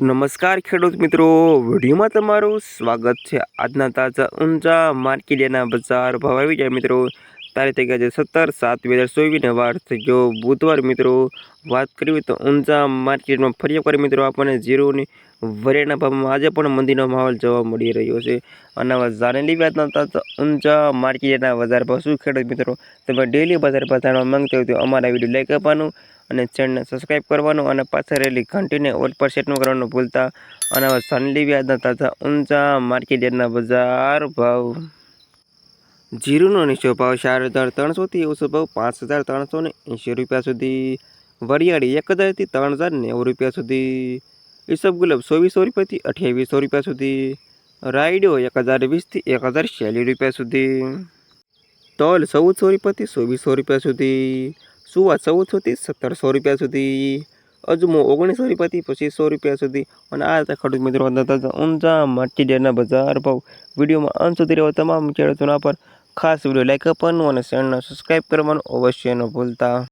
નમસ્કાર ખેડૂત મિત્રો. વિડીયોમાં તમારું સ્વાગત છે. આજના તાજા ઊંચા માર્કેટિયાના બજાર ભાવ આવી ગયા મિત્રો. તારીખ થઈ સત્તર સાત બે હજાર ચોવીસને વાર થઈ ગયો બુધવાર મિત્રો. વાત કરવી તો ઊંચા માર્કેટમાં ફરી એકવાર મિત્રો આપણને જીરોની વરેના ભાવમાં આજે પણ મંદીનો માહોલ જોવા મળી રહ્યો છે. અને જાણેલી વ્યાજના તાજા ઊંચા માર્કેટના બજાર ભાવ. શું ખેડૂત મિત્રો? તમે ડેલી બજાર ભાવ જાણવા માંગતા હોય તો અમારા વીડિયો લાઈક આપવાનું. અને ચેનલને સબસ્ક્રાઈબ કરવાનું અને પાછળ રહેલી ઘંટીને ઓલ પર સેટનું કરવાનું ભૂલતા. અને સનલી વ્યાજના તાજા ઊંચા માર્કેટના બજાર ભાવ. જીરુનો નીચો ભાવ ચાર હજાર ત્રણસોથી ઓછો ભાવ પાંચ હજાર ત્રણસો ને એંશી રૂપિયા સુધી. વરિયાળી એક હજારથી ત્રણ હજાર નેવું રૂપિયા સુધી. ઈસબ ગુલાબ ચોવીસો રૂપિયાથી અઠ્યાવીસો રૂપિયા સુધી. રાયડો એક હજાર વીસથી એક હજાર છેલી રૂપિયા સુધી. તલ ચૌદસો રૂપિયાથી ચોવીસો રૂપિયા સુધી. સુવા ચૌદસોથી સત્તરસો રૂપિયા સુધી. અજમો ઓગણીસો રૂપિયાથી પચીસો રૂપિયા સુધી. અને આ હતા મિત્રો ઊંચા ડેરના બજાર ભાવ. વિડીયોમાં અંત સુધી રહેવા તમામ ખેડૂતોના પર. ખાસ વીડિયો લાઇક આપવાનું અને ચેનલને સબસ્ક્રાઈબ કરવાનું અવશ્ય ન ભૂલતા.